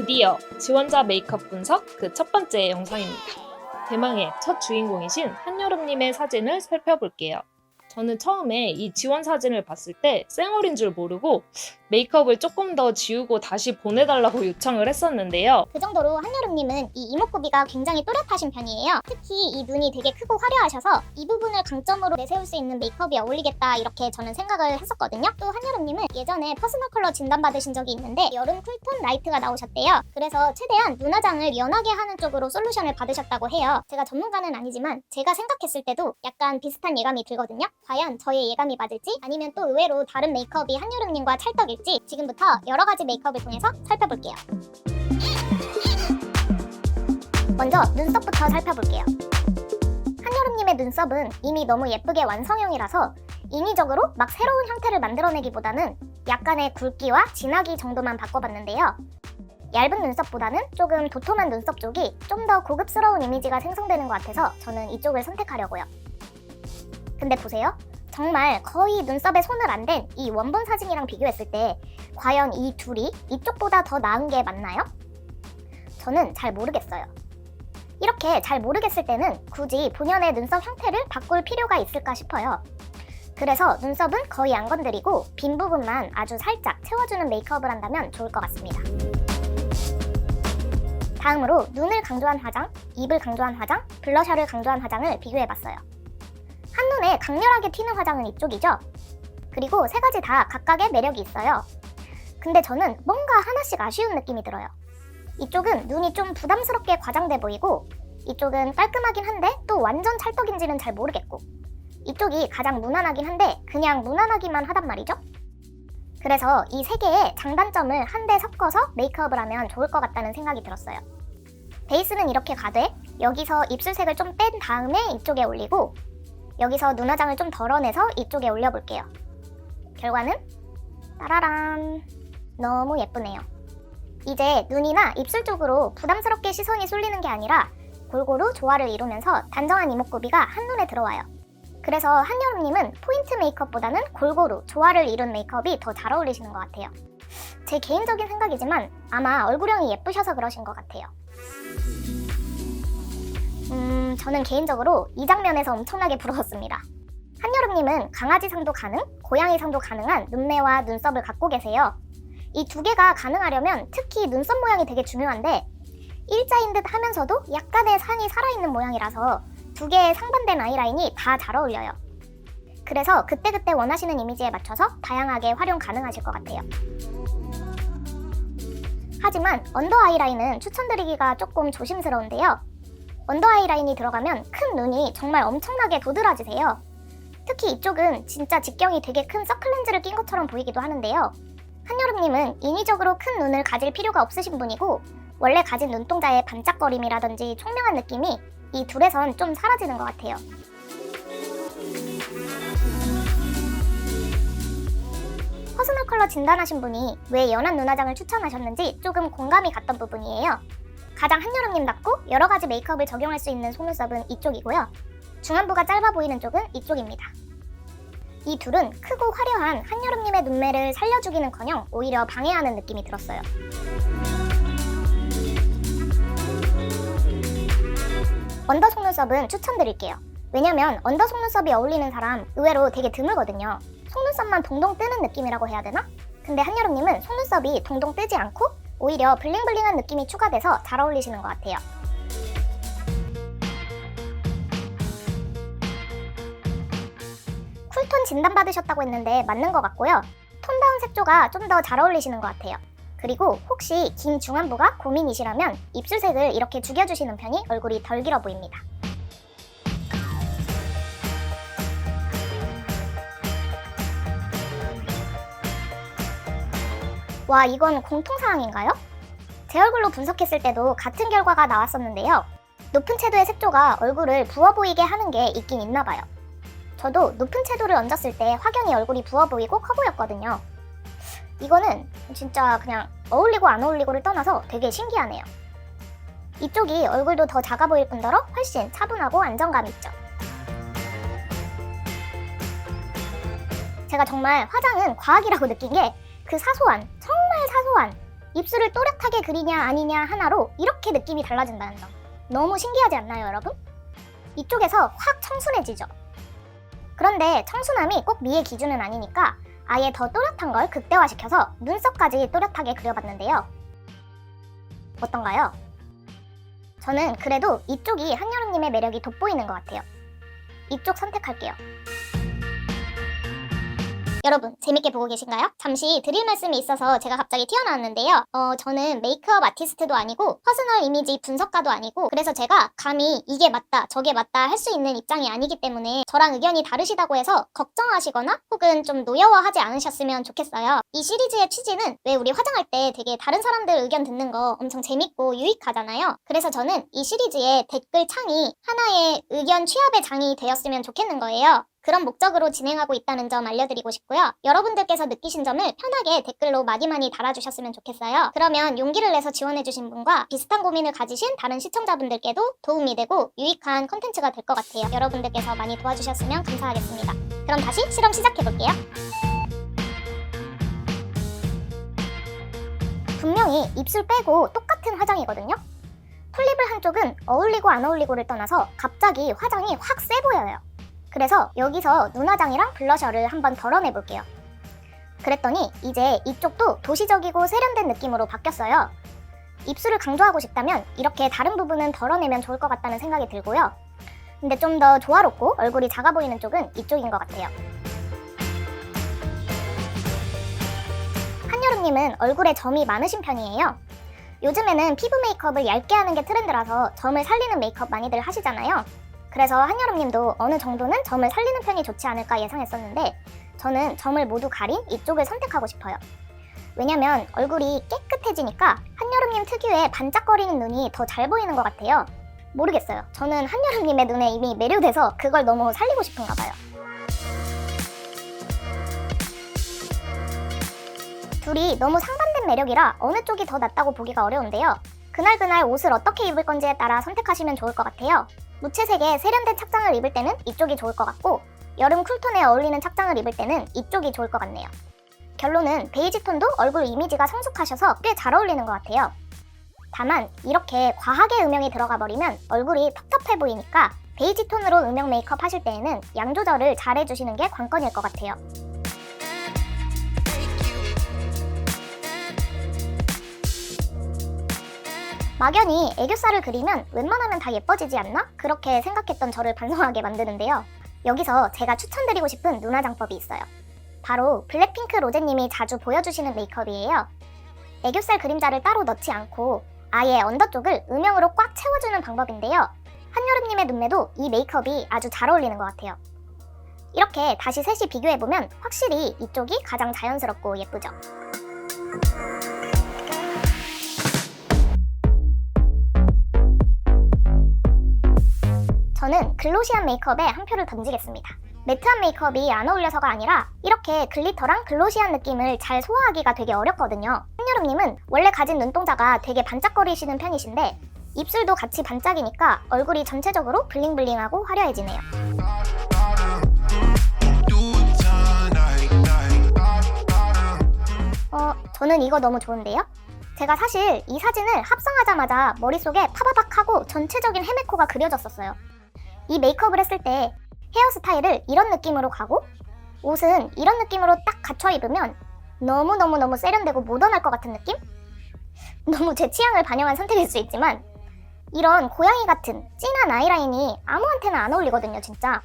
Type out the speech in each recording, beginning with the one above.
드디어 지원자 메이크업 분석 그 첫 번째 영상입니다. 대망의 첫 주인공이신 한여름님의 사진을 살펴볼게요. 저는 처음에 이 지원 사진을 봤을 때 쌩얼인 줄 모르고 메이크업을 조금 더 지우고 다시 보내달라고 요청을 했었는데요. 그 정도로 한여름님은 이 이목구비가 굉장히 또렷하신 편이에요. 특히 이 눈이 되게 크고 화려하셔서 이 부분을 강점으로 내세울 수 있는 메이크업이 어울리겠다 이렇게 저는 생각을 했었거든요. 또 한여름님은 예전에 퍼스널 컬러 진단받으신 적이 있는데 여름 쿨톤 라이트가 나오셨대요. 그래서 최대한 눈화장을 연하게 하는 쪽으로 솔루션을 받으셨다고 해요. 제가 전문가는 아니지만 제가 생각했을 때도 약간 비슷한 예감이 들거든요. 과연 저의 예감이 맞을지 아니면 또 의외로 다른 메이크업이 한여름님과 찰떡일지 지금부터 여러 가지 메이크업을 통해서 살펴볼게요. 먼저 눈썹부터 살펴볼게요. 한여름님의 눈썹은 이미 너무 예쁘게 완성형이라서 인위적으로 막 새로운 형태를 만들어내기보다는 약간의 굵기와 진하기 정도만 바꿔봤는데요. 얇은 눈썹보다는 조금 도톰한 눈썹 쪽이 좀 더 고급스러운 이미지가 생성되는 것 같아서 저는 이쪽을 선택하려고요. 근데 보세요. 정말 거의 눈썹에 손을 안 댄 이 원본 사진이랑 비교했을 때 과연 이 둘이 이쪽보다 더 나은 게 맞나요? 저는 잘 모르겠어요. 이렇게 잘 모르겠을 때는 굳이 본연의 눈썹 형태를 바꿀 필요가 있을까 싶어요. 그래서 눈썹은 거의 안 건드리고 빈 부분만 아주 살짝 채워주는 메이크업을 한다면 좋을 것 같습니다. 다음으로 눈을 강조한 화장, 입을 강조한 화장, 블러셔를 강조한 화장을 비교해봤어요. 한눈에 강렬하게 튀는 화장은 이쪽이죠? 그리고 세 가지 다 각각의 매력이 있어요. 근데 저는 뭔가 하나씩 아쉬운 느낌이 들어요. 이쪽은 눈이 좀 부담스럽게 과장돼 보이고 이쪽은 깔끔하긴 한데 또 완전 찰떡인지는 잘 모르겠고 이쪽이 가장 무난하긴 한데 그냥 무난하기만 하단 말이죠. 그래서 이 세 개의 장단점을 한데 섞어서 메이크업을 하면 좋을 것 같다는 생각이 들었어요. 베이스는 이렇게 가되 여기서 입술색을 좀 뺀 다음에 이쪽에 올리고 여기서 눈화장을 좀 덜어내서 이쪽에 올려볼게요. 결과는 따라란 너무 예쁘네요. 이제 눈이나 입술 쪽으로 부담스럽게 시선이 쏠리는 게 아니라 골고루 조화를 이루면서 단정한 이목구비가 한눈에 들어와요. 그래서 한여름님은 포인트 메이크업보다는 골고루 조화를 이룬 메이크업이 더 잘 어울리시는 것 같아요. 제 개인적인 생각이지만 아마 얼굴형이 예쁘셔서 그러신 것 같아요. 음, 저는 개인적으로 이 장면에서 엄청나게 부러웠습니다. 한여름님은 강아지 상도 가능, 고양이 상도 가능한 눈매와 눈썹을 갖고 계세요. 이 두 개가 가능하려면 특히 눈썹 모양이 되게 중요한데 일자인 듯 하면서도 약간의 산이 살아있는 모양이라서 두 개의 상반된 아이라인이 다 잘 어울려요. 그래서 그때그때 원하시는 이미지에 맞춰서 다양하게 활용 가능하실 것 같아요. 하지만 언더 아이라인은 추천드리기가 조금 조심스러운데요. 언더 아이라인이 들어가면 큰 눈이 정말 엄청나게 도드라지세요. 특히 이쪽은 진짜 직경이 되게 큰 서클렌즈를 낀 것처럼 보이기도 하는데요. 한여름님은 인위적으로 큰 눈을 가질 필요가 없으신 분이고 원래 가진 눈동자의 반짝거림이라든지 총명한 느낌이 이 둘에선 좀 사라지는 것 같아요. 퍼스널 컬러 진단하신 분이 왜 연한 눈화장을 추천하셨는지 조금 공감이 갔던 부분이에요. 가장 한여름님답고 여러 가지 메이크업을 적용할 수 있는 속눈썹은 이쪽이고요. 중안부가 짧아 보이는 쪽은 이쪽입니다. 이 둘은 크고 화려한 한여름님의 눈매를 살려주기는커녕 오히려 방해하는 느낌이 들었어요. 언더 속눈썹은 추천드릴게요. 왜냐면 언더 속눈썹이 어울리는 사람 의외로 되게 드물거든요. 속눈썹만 동동 뜨는 느낌이라고 해야 되나? 근데 한여름님은 속눈썹이 동동 뜨지 않고 오히려 블링블링한 느낌이 추가돼서 잘 어울리시는 것 같아요. 쿨톤 진단받으셨다고 했는데 맞는 것 같고요. 톤다운 색조가 좀 더 잘 어울리시는 것 같아요. 그리고 혹시 긴 중안부가 고민이시라면 입술색을 이렇게 죽여주시는 편이 얼굴이 덜 길어 보입니다. 와, 이건 공통사항인가요? 제 얼굴로 분석했을 때도 같은 결과가 나왔었는데요. 높은 채도의 색조가 얼굴을 부어 보이게 하는 게 있긴 있나 봐요. 저도 높은 채도를 얹었을 때 확연히 얼굴이 부어 보이고 커 보였거든요. 이거는 진짜 그냥 어울리고 안 어울리고를 떠나서 되게 신기하네요. 이쪽이 얼굴도 더 작아 보일 뿐더러 훨씬 차분하고 안정감 있죠. 제가 정말 화장은 과학이라고 느낀 게 그 사소한, 정말 사소한 입술을 또렷하게 그리냐 아니냐 하나로 이렇게 느낌이 달라진다는 점. 너무 신기하지 않나요, 여러분? 이쪽에서 확 청순해지죠. 그런데 청순함이 꼭 미의 기준은 아니니까 아예 더 또렷한 걸 극대화시켜서 눈썹까지 또렷하게 그려봤는데요. 어떤가요? 저는 그래도 이쪽이 한여름님의 매력이 돋보이는 것 같아요. 이쪽 선택할게요. 여러분 재밌게 보고 계신가요? 잠시 드릴 말씀이 있어서 제가 갑자기 튀어나왔는데요. 어, 저는 메이크업 아티스트도 아니고 퍼스널 이미지 분석가도 아니고 그래서 제가 감히 이게 맞다 저게 맞다 할 수 있는 입장이 아니기 때문에 저랑 의견이 다르시다고 해서 걱정하시거나 혹은 좀 노여워하지 않으셨으면 좋겠어요. 이 시리즈의 취지는 왜 우리 화장할 때 되게 다른 사람들 의견 듣는 거 엄청 재밌고 유익하잖아요. 그래서 저는 이 시리즈의 댓글 창이 하나의 의견 취합의 장이 되었으면 좋겠는 거예요. 그런 목적으로 진행하고 있다는 점 알려드리고 싶고요. 여러분들께서 느끼신 점을 편하게 댓글로 많이 많이 달아주셨으면 좋겠어요. 그러면 용기를 내서 지원해주신 분과 비슷한 고민을 가지신 다른 시청자분들께도 도움이 되고 유익한 컨텐츠가 될 것 같아요. 여러분들께서 많이 도와주셨으면 감사하겠습니다. 그럼 다시 실험 시작해볼게요. 분명히 입술 빼고 똑같은 화장이거든요. 풀립을 한쪽은 어울리고 안 어울리고를 떠나서 갑자기 화장이 확 세 보여요. 그래서 여기서 눈화장이랑 블러셔를 한번 덜어내 볼게요. 그랬더니 이제 이쪽도 도시적이고 세련된 느낌으로 바뀌었어요. 입술을 강조하고 싶다면 이렇게 다른 부분은 덜어내면 좋을 것 같다는 생각이 들고요. 근데 좀 더 조화롭고 얼굴이 작아 보이는 쪽은 이쪽인 것 같아요. 한여름님은 얼굴에 점이 많으신 편이에요. 요즘에는 피부 메이크업을 얇게 하는 게 트렌드라서 점을 살리는 메이크업 많이들 하시잖아요. 그래서 한여름님도 어느 정도는 점을 살리는 편이 좋지 않을까 예상했었는데 저는 점을 모두 가린 이쪽을 선택하고 싶어요. 왜냐면 얼굴이 깨끗해지니까 한여름님 특유의 반짝거리는 눈이 더 잘 보이는 것 같아요. 모르겠어요. 저는 한여름님의 눈에 이미 매료돼서 그걸 너무 살리고 싶은가 봐요. 둘이 너무 상반된 매력이라 어느 쪽이 더 낫다고 보기가 어려운데요. 그날그날 옷을 어떻게 입을 건지에 따라 선택하시면 좋을 것 같아요. 무채색의 세련된 착장을 입을 때는 이쪽이 좋을 것 같고 여름 쿨톤에 어울리는 착장을 입을 때는 이쪽이 좋을 것 같네요. 결론은 베이지 톤도 얼굴 이미지가 성숙하셔서 꽤 잘 어울리는 것 같아요. 다만 이렇게 과하게 음영이 들어가 버리면 얼굴이 텁텁해 보이니까 베이지 톤으로 음영 메이크업 하실 때에는 양 조절을 잘 해주시는 게 관건일 것 같아요. 막연히 애교살을 그리면 웬만하면 다 예뻐지지 않나? 그렇게 생각했던 저를 반성하게 만드는데요. 여기서 제가 추천드리고 싶은 눈화장법이 있어요. 바로 블랙핑크 로제님이 자주 보여주시는 메이크업이에요. 애교살 그림자를 따로 넣지 않고 아예 언더 쪽을 음영으로 꽉 채워주는 방법인데요. 한여름님의 눈매도 이 메이크업이 아주 잘 어울리는 것 같아요. 이렇게 다시 셋이 비교해보면 확실히 이쪽이 가장 자연스럽고 예쁘죠. 저는 글로시한 메이크업에 한 표를 던지겠습니다. 매트한 메이크업이 안 어울려서가 아니라 이렇게 글리터랑 글로시한 느낌을 잘 소화하기가 되게 어렵거든요. 한여름님은 원래 가진 눈동자가 되게 반짝거리시는 편이신데 입술도 같이 반짝이니까 얼굴이 전체적으로 블링블링하고 화려해지네요. 어, 저는 이거 너무 좋은데요? 제가 사실 이 사진을 합성하자마자 머릿속에 파바박 하고 전체적인 헤메코가 그려졌었어요. 이 메이크업을 했을 때 헤어스타일을 이런 느낌으로 가고 옷은 이런 느낌으로 딱 갖춰 입으면 너무너무너무 세련되고 모던할 것 같은 느낌? 너무 제 취향을 반영한 선택일 수 있지만 이런 고양이 같은 진한 아이라인이 아무한테나 안 어울리거든요 진짜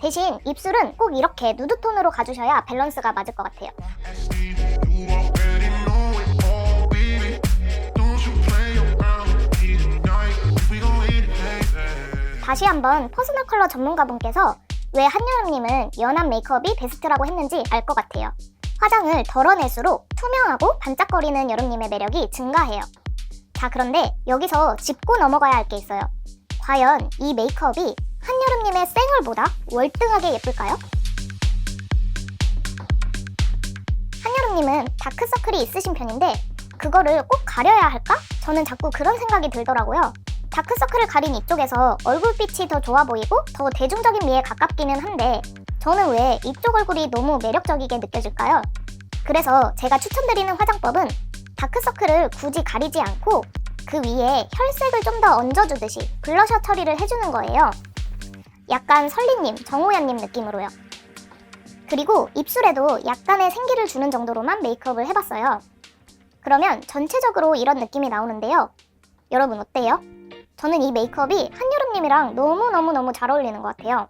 대신 입술은 꼭 이렇게 누드톤으로 가주셔야 밸런스가 맞을 것 같아요 다시 한번 퍼스널 컬러 전문가분께서 왜 한여름님은 연한 메이크업이 베스트라고 했는지 알 것 같아요. 화장을 덜어낼수록 투명하고 반짝거리는 여름님의 매력이 증가해요. 자, 그런데 여기서 짚고 넘어가야 할 게 있어요. 과연 이 메이크업이 한여름님의 쌩얼보다 월등하게 예쁠까요? 한여름님은 다크서클이 있으신 편인데 그거를 꼭 가려야 할까? 저는 자꾸 그런 생각이 들더라고요. 다크서클을 가린 이쪽에서 얼굴빛이 더 좋아 보이고 더 대중적인 미에 가깝기는 한데 저는 왜 이쪽 얼굴이 너무 매력적이게 느껴질까요? 그래서 제가 추천드리는 화장법은 다크서클을 굳이 가리지 않고 그 위에 혈색을 좀 더 얹어주듯이 블러셔 처리를 해주는 거예요. 약간 설리님, 정호연님 느낌으로요. 그리고 입술에도 약간의 생기를 주는 정도로만 메이크업을 해봤어요. 그러면 전체적으로 이런 느낌이 나오는데요. 여러분 어때요? 저는 이 메이크업이 한여름님이랑 너무너무너무 잘 어울리는 것 같아요.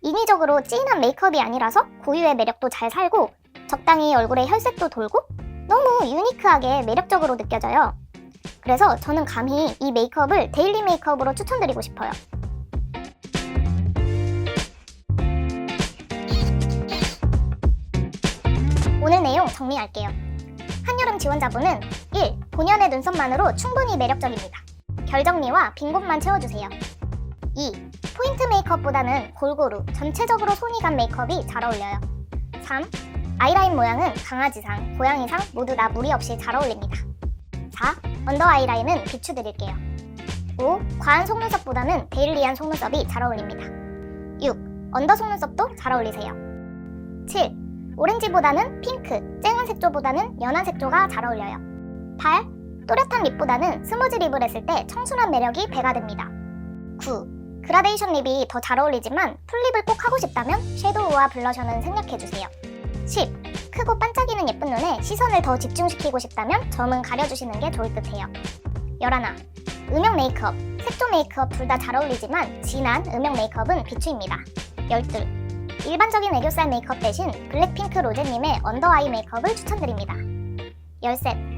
인위적으로 진한 메이크업이 아니라서 고유의 매력도 잘 살고 적당히 얼굴에 혈색도 돌고 너무 유니크하게 매력적으로 느껴져요. 그래서 저는 감히 이 메이크업을 데일리 메이크업으로 추천드리고 싶어요. 오늘 내용 정리할게요. 한여름 지원자분은 1. 본연의 눈썹만으로 충분히 매력적입니다. 결 정리와 빈 곳만 채워주세요. 2. 포인트 메이크업보다는 골고루 전체적으로 손이 간 메이크업이 잘 어울려요. 3. 아이라인 모양은 강아지상, 고양이상 모두 다 무리 없이 잘 어울립니다. 4. 언더 아이라인은 비추드릴게요. 5. 과한 속눈썹보다는 데일리한 속눈썹이 잘 어울립니다. 6. 언더 속눈썹도 잘 어울리세요. 7. 오렌지보다는 핑크, 쨍한 색조보다는 연한 색조가 잘 어울려요. 8. 또렷한 립보다는 스무즈 립을 했을 때 청순한 매력이 배가 됩니다. 9. 그라데이션 립이 더 잘 어울리지만 풀립을 꼭 하고 싶다면 섀도우와 블러셔는 생략해주세요. 10. 크고 반짝이는 예쁜 눈에 시선을 더 집중시키고 싶다면 점은 가려주시는 게 좋을 듯해요. 11. 음영 메이크업, 색조 메이크업 둘 다 잘 어울리지만 진한 음영 메이크업은 비추입니다. 12. 일반적인 애교살 메이크업 대신 블랙핑크 로제님의 언더 아이 메이크업을 추천드립니다. 13.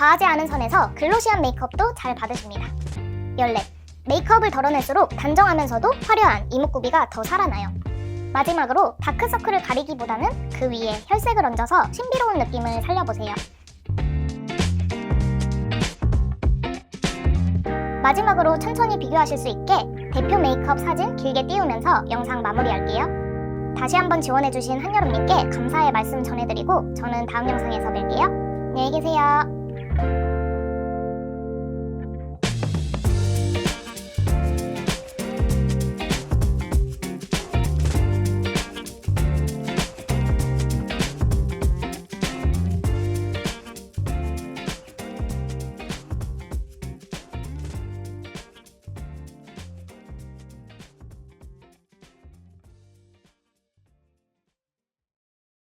과하지 않은 선에서 글로시한 메이크업도 잘 받으십니다. 14. 메이크업을 덜어낼수록 단정하면서도 화려한 이목구비가 더 살아나요. 마지막으로 다크서클을 가리기보다는 그 위에 혈색을 얹어서 신비로운 느낌을 살려보세요. 마지막으로 천천히 비교하실 수 있게 대표 메이크업 사진 길게 띄우면서 영상 마무리할게요. 다시 한번 지원해주신 한여름님께 감사의 말씀 전해드리고 저는 다음 영상에서 뵐게요. 안녕히 계세요.